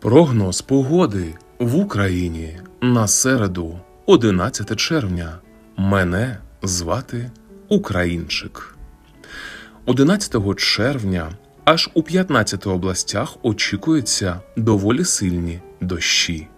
Прогноз погоди в Україні на середу, 11 червня. Мене звати Українчик. 11 червня аж у 15 областях очікуються доволі сильні дощі.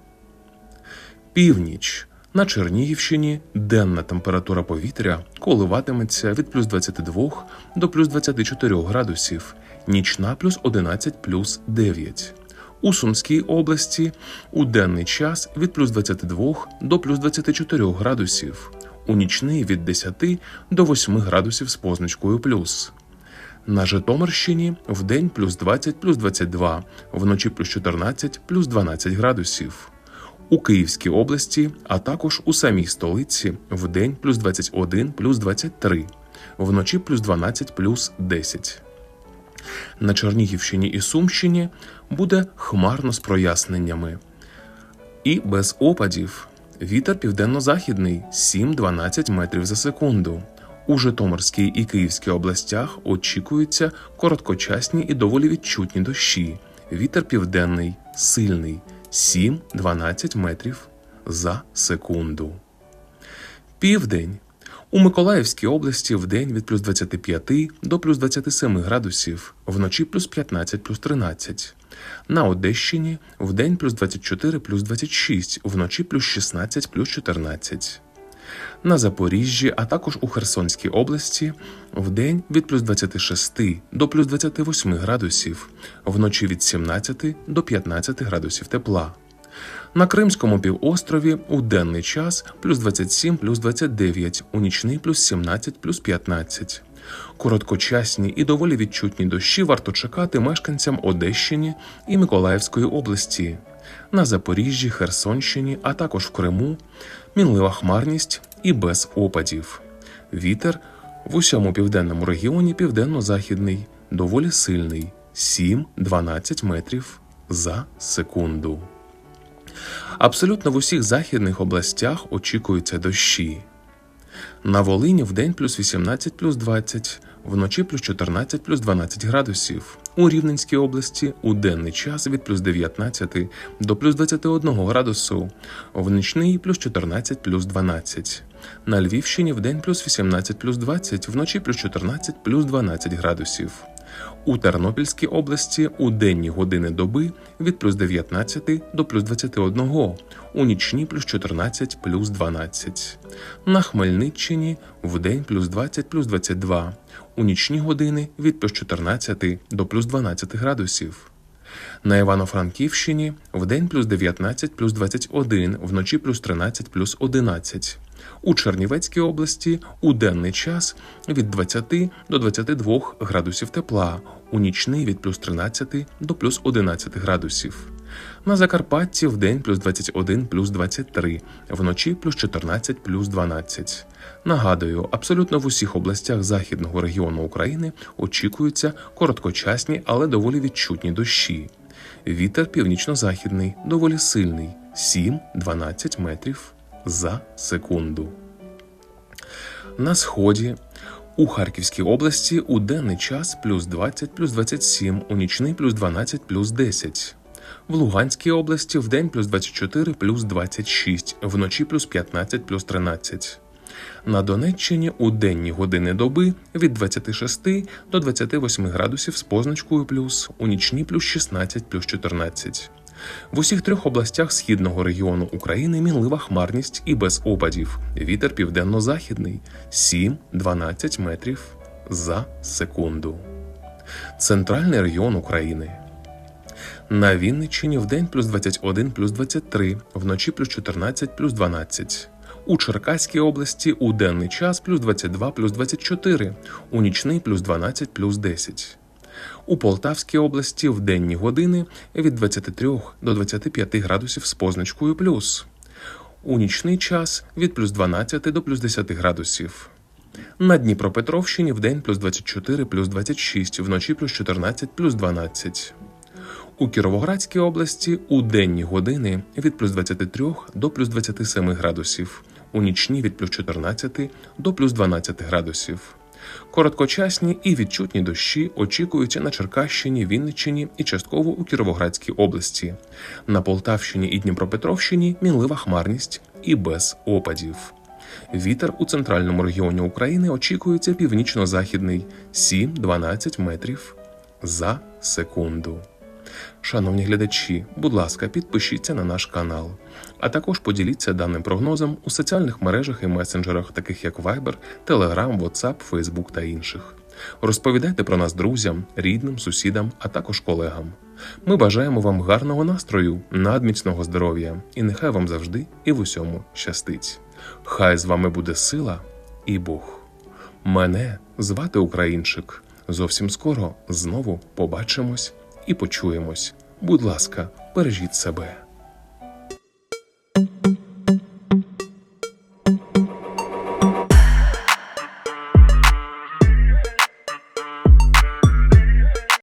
Північ на Чернігівщині денна температура повітря коливатиметься від плюс 22 до плюс 24 градусів, нічна плюс 11 плюс 9. У Сумській області у денний час від плюс 22 до плюс 24 градусів, у нічний від 10 до 8 градусів з позначкою плюс. На Житомирщині в день плюс 20 плюс 22, вночі плюс 14 плюс 12 градусів. У Київській області, а також у самій столиці в день плюс 21 плюс 23, вночі плюс 12 плюс 10. На Чернігівщині і Сумщині буде хмарно з проясненнями. І без опадів. Вітер південно-західний 7-12 метрів за секунду. У Житомирській і Київській областях очікуються короткочасні і доволі відчутні дощі. Вітер південний сильний 7-12 метрів за секунду. Південь. У Миколаївській області в від плюс 25 до плюс 27 градусів, вночі плюс 15 плюс 13. На Одещині в плюс 24 плюс 26, вночі плюс 16 плюс 14. На Запоріжжі, а також у Херсонській області в день від плюс 26 до плюс 28 градусів, вночі від 17 до 15 градусів тепла. На Кримському півострові у денний час плюс 27 плюс 29, у нічний плюс 17 плюс 15. Короткочасні і доволі відчутні дощі варто чекати мешканцям Одещини і Миколаївської області. На Запоріжжі, Херсонщині, а також в Криму мінлива хмарність і без опадів. Вітер в усьому південному регіоні південно-західний, доволі сильний 7-12 метрів за секунду. Абсолютно в усіх західних областях очікуються дощі. На Волині в день плюс 18 плюс 20, вночі плюс 14 плюс 12 градусів. У Рівненській області у денний час від плюс 19 до плюс 21 градусу, в нічний плюс 14 плюс 12. На Львівщині в день плюс 18 плюс 20, вночі плюс 14 плюс 12 градусів. У Тернопільській області у денні години доби від плюс 19 до плюс 21, у нічні плюс 14 плюс 12. На Хмельниччині в день плюс 20 плюс 22, у нічні години від плюс 14 до плюс 12 градусів. На Івано-Франківщині в день плюс 19 плюс 21, вночі плюс 13 плюс 11. У Чернівецькій області у денний час від 20 до 22 градусів тепла, у нічний від плюс 13 до плюс 11 градусів. На Закарпатті в день плюс 21 плюс 23, вночі плюс 14 плюс 12. Нагадую, абсолютно в усіх областях західного регіону України очікуються короткочасні, але доволі відчутні дощі. Вітер північно-західний, доволі сильний 7-12 метрів за секунду. На сході у Харківській області у денний час плюс 20 плюс 27, у нічний плюс 12 плюс 10. В Луганській області в день плюс 24 плюс 26, вночі плюс 15 плюс 13. На Донеччині у денні години доби від 26 до 28 градусів з позначкою плюс, у нічні плюс 16 плюс 14. В усіх трьох областях східного регіону України мінлива хмарність і без опадів. Вітер південно-західний 7-12 метрів за секунду. Центральний регіон України. На Вінниччині в день плюс 21 плюс 23, вночі плюс 14 плюс 12. У Черкаській області у денний час плюс 22 плюс 24, у нічний плюс 12 плюс 10. У Полтавській області в денні години від 23 до 25 градусів з позначкою плюс. У нічний час від плюс 12 до плюс 10 градусів. На Дніпропетровщині в день плюс 24 плюс 26, вночі плюс 14 плюс 12. У Кіровоградській області у денні години від плюс 23 до плюс 27 градусів, у нічні від плюс 14 до плюс 12 градусів. Короткочасні і відчутні дощі очікуються на Черкащині, Вінниччині і частково у Кіровоградській області. На Полтавщині і Дніпропетровщині мінлива хмарність і без опадів. Вітер у центральному регіоні України очікується північно-західний 7-12 метрів за секунду. Шановні глядачі, будь ласка, підпишіться на наш канал, а також поділіться даним прогнозом у соціальних мережах і месенджерах, таких як Viber, Telegram, WhatsApp, Facebook та інших. Розповідайте про нас друзям, рідним, сусідам, а також колегам. Ми бажаємо вам гарного настрою, надміцного здоров'я, і нехай вам завжди і в усьому щастить. Хай з вами буде сила і Бог. Мене звати Українчик. Зовсім скоро знову побачимось і почуємось. Будь ласка, бережіть себе.